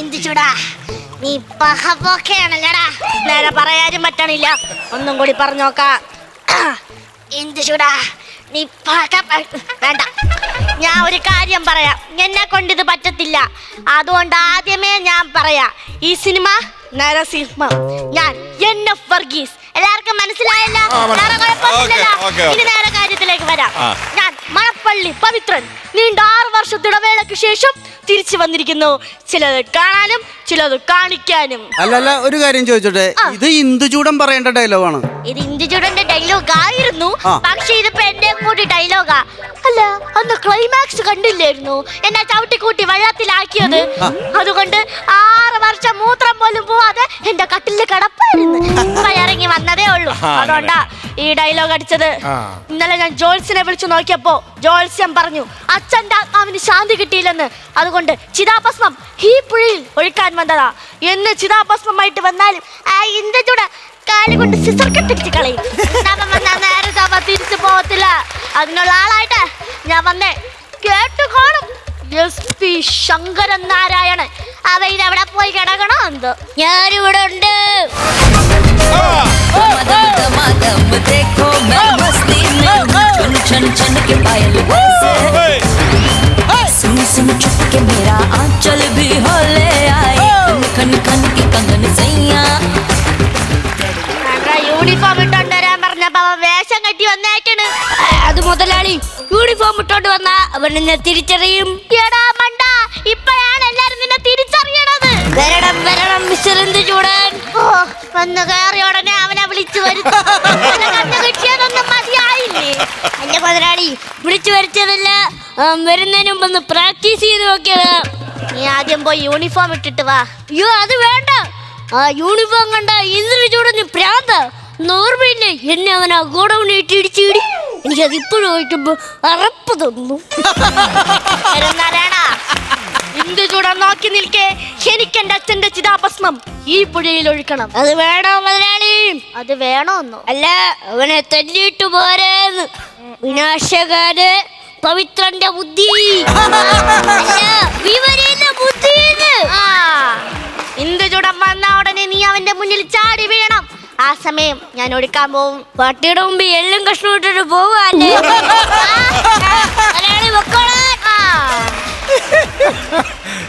ഇന്ദിച്ചുടാ നീ പഹപോക്കെയാണല്ലടാ നേരെ പറയാനും പറ്റണില്ല. ഒന്നും കൂടി പറഞ്ഞു പറഞ്ഞോക്കാം ഇന്ദിച്ചുടാ നീ പക വേണ്ട. ഞാൻ ഒരു കാര്യം പറയാം. എന്നെ കൊണ്ട് ഇത് പറ്റത്തില്ല. അതുകൊണ്ട് ആദ്യമേ ഞാൻ പറയാം. ഈ സിനിമ നരസിംഹം. ഞാൻ എൻ എഫ് വർഗീസ് എല്ലാവർക്കും മനസ്സിലായല്ലോ. വേറെ ഇനി നേരെ കാര്യത്തിലേക്ക് വരാം. ഞാൻ മണപ്പള്ളി പവിത്രൻ. നീണ്ട ആറ് വർഷത്തിടവേളയ്ക്ക് ശേഷം തിരിച്ചു വന്നിരിക്കുന്നു. ചിലത് കാണാനും ചിലത് കാണിക്കാനും. അല്ലല്ല ഒരു കാര്യം ചോദിച്ചോട്ടെ? ഇത് ഇന്ദുചൂടൻ പറയേണ്ട ഡയലോഗ് ആണ്. ഇത് ഇന്ദുചൂടന്റെ ഡയലോഗ് ആയിരുന്നു. പക്ഷെ ഇതിപ്പോ എന്റെ കൂടി ഡയലോഗാ അല്ല അന്ന് ക്ലൈമാക്സ് കണ്ടില്ലായിരുന്നു. എന്നെ ചവിട്ടിക്കൂട്ടി വെള്ളത്തിലാക്കിയത്. അതുകൊണ്ട് ആറ് വർഷം മൂത്രം അതുകൊണ്ടാ ഈ ഡയലോഗ് അടിച്ചത്. ഇന്നലെ ഞാൻ ജോൾസിനെ വിളിച്ചു നോക്കിയപ്പോ ജോൾസ്യം പറഞ്ഞു അച്ഛന്റെ ആത്മാവിന് ശാന്തി കിട്ടിയില്ലെന്ന്. അതുകൊണ്ട് ചിതാഭസ്മം ഈ പുഴയിൽ ഒഴുക്കാൻ വന്നതാ. എന്ന് ചിതാഭസ്മമായിട്ട് വന്നാലും ആ ഇന്ദച്ചൂടെ കാലുകൊണ്ട് സിസർ കെട്ടിച്ച് കളയും. തിരിച്ചു പോകത്തില്ല. അതിനുള്ള ആളായിട്ട് ഞാൻ വന്നേ. കേട്ടു കാണും. S P Sankaran Narayanan. അവ അവിടെ പോയി കിടക്കണോ? എന്തോ? ഞാനിവിടെ ഉണ്ട്. യൂണിഫോം ഇട്ടോണ്ട് വരാൻ പറഞ്ഞപ്പോ അവൻ വേഷം കെട്ടി വന്നേക്കണ്. അത് മുതലാളി യൂണിഫോം ഇട്ടോണ്ട് വന്ന അവൻ നിന്നെ തിരിച്ചറിയും. എടാ മണ്ട ഇപ്പോഴാണ് എല്ലാരും നിന്നെ തിരിച്ചറിയണത്. വരണം വരണം മിസ്റ്റർ എന്ത് ചൂടൻ. ഓ വന്ന് കയറിയ ഉടനെ അവനെ വിളിച്ചു വരുത്തി. കണ്ണ് കിട്ടിയതൊന്നും മതിയായില്ലേ? അല്ല മുതലാളി വിളിച്ചു വരുത്തിയതല്ല വരുന്നതിന് മുമ്പ് ഒന്ന് പ്രാക്ടീസ് ചെയ്ത് നോക്കിയത്. നീ ആദ്യം പോയി യൂണിഫോം ഇട്ടിട്ട് വാ. അയ്യോ അത് വേണ്ട. ആ യൂണിഫോം കണ്ട ഇന്ദ്ര ചൂടന് പ്രാന്ത. നോർമയില്ലേ എന്നെ അവൻ ആ ഗോഡൌണിൽ ഇടിച്ചിടി എനിക്കത് ഇപ്പോഴും ഓടിക്കുമ്പോ അറപ്പ് തന്നു. ഇന്ദു ചൂടൻ നോക്കി നിൽക്കേ? എനിക്ക് എന്റെ അച്ഛന്റെ ചിതാഭസ്മം ഈ പുഴയിൽ ഒഴുക്കണം. അത് വേണോ മുതലാളി? അത് വേണോന്നോ? അല്ല അവനെ തല്ലിയിട്ട് പോരേന്ന്. വിനാശകാര് പവിത്രന്റെ ബുദ്ധി. ബുദ്ധിന്ന്. ആ. ഇന്ദുചൂടൻ വന്ന ഉടനെ നീ അവന്റെ മുന്നിൽ ചാടി വീഴണം. ആ സമയം ഞാൻ ഒടുക്കാൻ പോവും. പട്ടിയുടെ മുമ്പ് എല്ലും കഷ്ണം ഇട്ടിട്ട് പോവാല്ലേ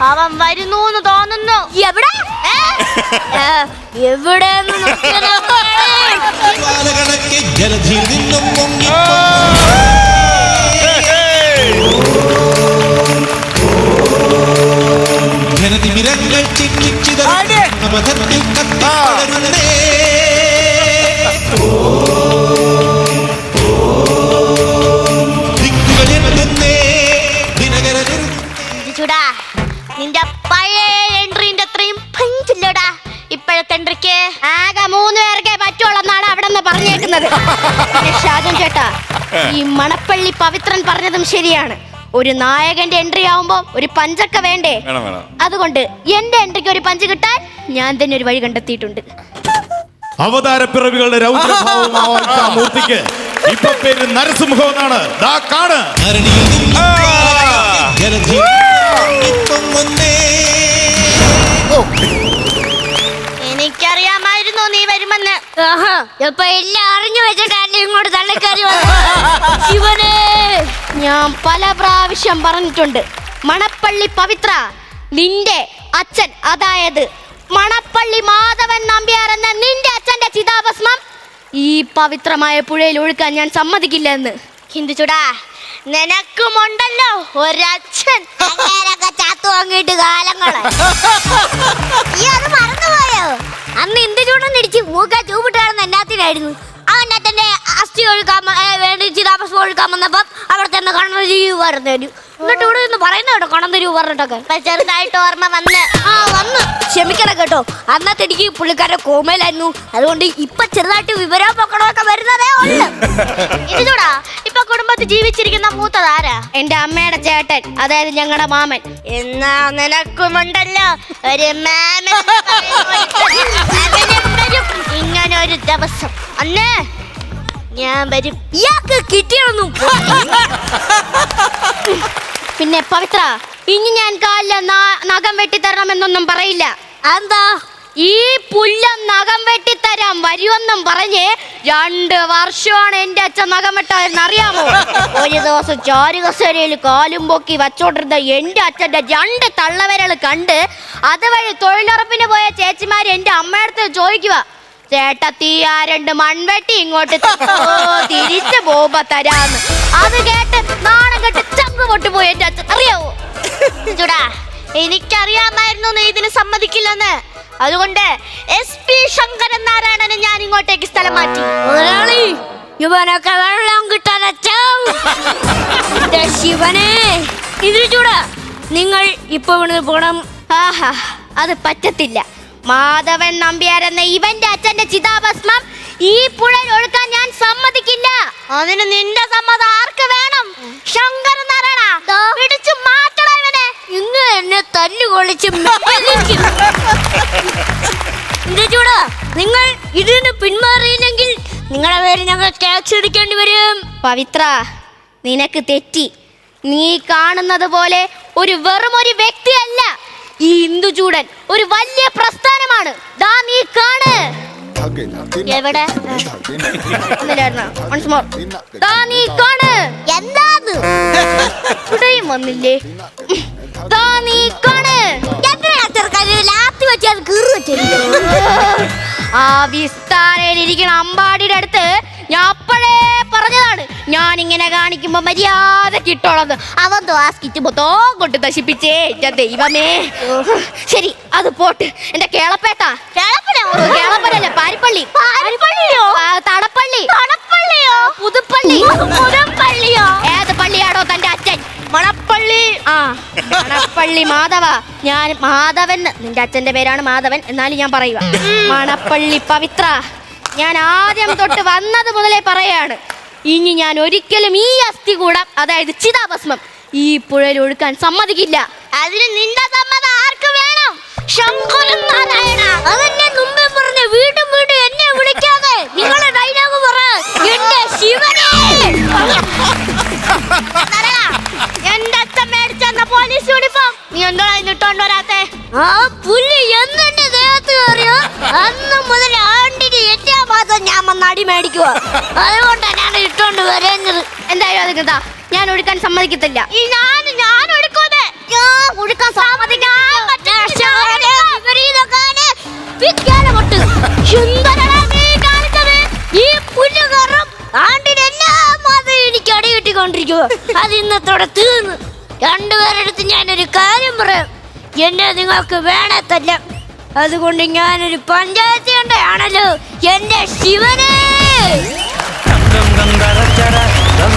അവൻ വരുന്നു എന്ന് തോന്നുന്നു. എവിടെ? എവിടെ ജലധി നിന്നും മണപ്പള്ളി പവിത്രൻ പറഞ്ഞതും ശരിയാണ്. ഒരു നായകന്റെ എൻട്രി ആവുമ്പോ ഒരു പഞ്ചൊക്കെ വേണ്ടേ? വേണം വേണം. അതുകൊണ്ട് എന്റെ എൻട്രിക്ക് ഒരു പഞ്ച് കിട്ടാൻ ഞാൻ തന്നെ ഒരു വഴി കണ്ടെത്തിയിട്ടുണ്ട്. അവതാരപ്പിറവികളുടെ രൗദ്രഭാവമായ മൂർത്തിക്ക്. ഇപ്പൊ പേര് നരസിംഹം എന്നാണ്. ദാ കാണ്. നിന്നും നീ വരുമെന്ന്. ഇപ്പൊ എല്ലാം അറിഞ്ഞു വെച്ചിട്ടല്ലേ ഇങ്ങോട്ട് തള്ളിക്കറി ഇവനെ ഞാൻ പല പ്രാവശ്യം പറഞ്ഞിട്ടുണ്ട്. മണപ്പള്ളി പവിത്ര നിന്റെ അച്ഛൻ അതായത് മണപ്പള്ളി മാധവൻ നമ്പ്യാർ എന്ന നിന്റെ അച്ഛന്റെ ചിതാഭസ്മം ഈ പവിത്രമായ പുഴയിൽ ഒഴുക്കാൻ ഞാൻ സമ്മതിക്കില്ല എന്ന് ഹിന്ദു ചുടാ നിനക്കുമുണ്ടല്ലോ ഒരച്ഛൻ. ചാത്തു വാങ്ങിയിട്ട് കാലങ്ങളെ. അന്ന് എന്ത് ചൂടം ഇടിച്ച് മൂക്ക ചൂപിട്ടാണെന്ന് എന്നാത്തിനായിരുന്നു? അച്ഛന്റെ അസ്ഥി ഒഴുക്കാൻ വേണ്ടി ചിതാഭസ്മം ഒഴുക്കാൻ വന്നപ്പം അവിടെ കണ്ണന്തരൂ പറഞ്ഞു എന്നിട്ട് ഇവിടെ നിന്ന് പറയുന്ന കേട്ടോ കണ്ണതിരിവ് പറഞ്ഞിട്ടൊക്കെ. ചെറുതായിട്ട് ഓർമ്മ വന്ന്. ആ വന്ന്. ക്ഷമിക്കണം കേട്ടോ. അന്നത്തെ എനിക്ക് പുള്ളിക്കാരുടെ കോമയിലായിരുന്നു. അതുകൊണ്ട് ഇപ്പൊ ചെറുതായിട്ട് വിവരം പൊക്കണമൊക്കെ വരുന്നതേ ഉള്ളു. ഇതൂടാ ഇപ്പൊ കുടുംബത്തിൽ ജീവിച്ചിരിക്കുന്ന മൂത്തതാരാ എന്റെ അമ്മയുടെ ചേട്ടൻ അതായത് ഞങ്ങളുടെ മാമൻ. എന്നാ നിനക്കുമുണ്ടല്ലോ. ഒരു മാമൻ ഇങ്ങനെ ഒരു ദിവസം. അന്ന് ഞാൻ വരും. ഇയാൾക്ക് കിട്ടിയതൊന്നും പിന്നെ പവിത്ര ഇനി ഞാൻ കാലിലെ നഖം വെട്ടിത്തരണമെന്നൊന്നും പറയില്ല. എന്താ ഈ പുല്ലം നഖം വെട്ടിത്തരാൻ വരുമെന്നും പറഞ്ഞ് രണ്ട് വർഷമാണ് എന്റെ അച്ഛൻ നഖം വെട്ടാതെന്ന് അറിയാമോ? ഒരു ദിവസം ചാരുകസേരയിൽ കാലും പൊക്കി വച്ചോണ്ടിരുന്ന എന്റെ അച്ഛന്റെ രണ്ട് തള്ളവരൾ കണ്ട് അതുവഴി തൊഴിലുറപ്പിന് പോയ ചേച്ചിമാര് എന്റെ അമ്മയടുത്ത് ചോദിക്കുക ചേട്ടത്തി ആ രണ്ട് മൺവെട്ടി ഇങ്ങോട്ട് തിരിച്ചു പോകുമ്പോ തരാന്ന്. അത് കേട്ട് നാണം കെട്ട് ചങ്ക് പൊട്ടുപോയി എന്റെ അച്ഛൻ. അറിയാവോ? ചൂടാ എനിക്കറിയാമായിരുന്നു നീ ഇതിന് സമ്മതിക്കില്ലെന്ന്. അതുകൊണ്ട് എസ് പി ശങ്കരൻ നാരായണനെ ഞാൻ ഇങ്ങോട്ടേക്ക് സ്ഥലം മാറ്റി. മുതലാളി ഇവനൊക്കെ വെള്ളം കിട്ടാതെ ശിവനെ ഇതിൽ ചൂടാ. നിങ്ങൾ ഇപ്പൊ ഇവിടുന്ന് പോണം. ആഹാ അത് പറ്റത്തില്ല. മാധവൻ നമ്പ്യാർ എന്ന ഇവന്റെ അച്ഛന്റെ ചിതാഭസ്മം ഈ പുഴയിൽ ഒഴുക്കാൻ ഞാൻ സമ്മതിക്കില്ല. അതിന് നിന്റെ സമ്മതം ആർക്ക് വേണം? ശങ്കർ നാരായണ പിടിച്ചു മാറ്റണം ഇവനെ. ഇന്ന് എന്നെ തല്ലുകൊള്ളിച്ച് മെല്ലിക്കും. എന്റെ നിങ്ങൾ ഇതിന് പിന്മാറിയില്ലെങ്കിൽ നിങ്ങളുടെ പേര് ഞങ്ങൾ ടാക്സ് വരും. പവിത്ര നിനക്ക് തെറ്റി. നീ കാണുന്നത് പോലെ ഒരു വെറും ഒരു വ്യക്തിയല്ല. ഈ ഇന്ദുചൂടൻ ഒരു വലിയ പ്രസ്ഥാനമാണ്. ദാ നീ കാണ്. എവിടെ? ഒന്നില്ലായിരുന്നോ? Once more. ദാ നീ കാണ്. എന്താത്? ഇവിടെയും വന്നില്ലേ? ദാ നീ കാണ്. ആ വിസ്താരയിലിരിക്കുന്ന അമ്പാടിയുടെ അടുത്ത് ഞാൻ അപ്പോഴേ പറഞ്ഞതാണ്. ഞാൻ ഇങ്ങനെ കാണിക്കുമ്പോ മര്യാദ കിട്ടോളന്ന്. അവൻ ദോസ്കിച്ച് മൊത്തം കൊണ്ട് നശിപ്പിച്ചേ എന്റെ ദൈവമേ. ശരി അത് പോട്ട്. എന്റെ കേളപ്പേട്ട കേളപ്പനല്ല? പാരിപ്പള്ളി. തടപ്പള്ളി തടപ്പള്ളിയോ പുതുപ്പള്ളി. പുതുപ്പള്ളിയോ? ഏത് പള്ളിയാണോ തന്റെ അച്ഛൻ? മണപ്പള്ളി. ആ മണപ്പള്ളി മാധവ. ഞാൻ മാധവൻ ന്ന്. നിന്റെ അച്ഛന്റെ പേരാണ് മാധവൻ എന്നാലും ഞാൻ പറയുക മണപ്പള്ളി പവിത്ര. ഞാൻ ആദ്യം തൊട്ട് വന്നത് മുതലേ പറയാണ്. ഇനി ഞാൻ ഒരിക്കലും ഈ അസ്ഥി കൂടാം. അതായത് ചിതാഭസ്മം. ഈ പുഴയിൽ ഒഴുക്കാൻ സമ്മതിക്കില്ല. അതിന് നിന്റെ സമ്മതം ആർക്ക് വേണം? ശങ്കുലം നാരായണ. അതെന്നെ മുമ്പേ പറഞ്ഞ വീണ്ടും വീണ്ടും എന്നെ വിളിക്കാതെ നിങ്ങളെ ഡയലോഗ് പറ. ശിവനെ. എന്റെ മേടിച്ചെന്ന പോലീസ് നീ വരാത്തെ? ആ അന്ന് മുതൽ മാസം ഞാൻ വന്ന് എന്തായാലും ഞാൻ ഒഴുക്കാൻ സമ്മതിക്കത്തില്ല. ഞാൻ ഞാൻ ഒഴുക്കൂന്നെ ഞാൻ ഒഴുക്കാൻ കിട്ടിക്കൊണ്ടിരിക്കുക അത് ഇന്നത്തോടെ തീർന്നു. രണ്ടുപേരെടുത്ത് ഞാനൊരു കാര്യം പറയാം. എന്നെ നിങ്ങൾക്ക് വേണത്തല്ല. അതുകൊണ്ട് ഞാനൊരു പഞ്ചായത്ത് കണ്ടയാണല്ലോ. എന്റെ ശിവനെ!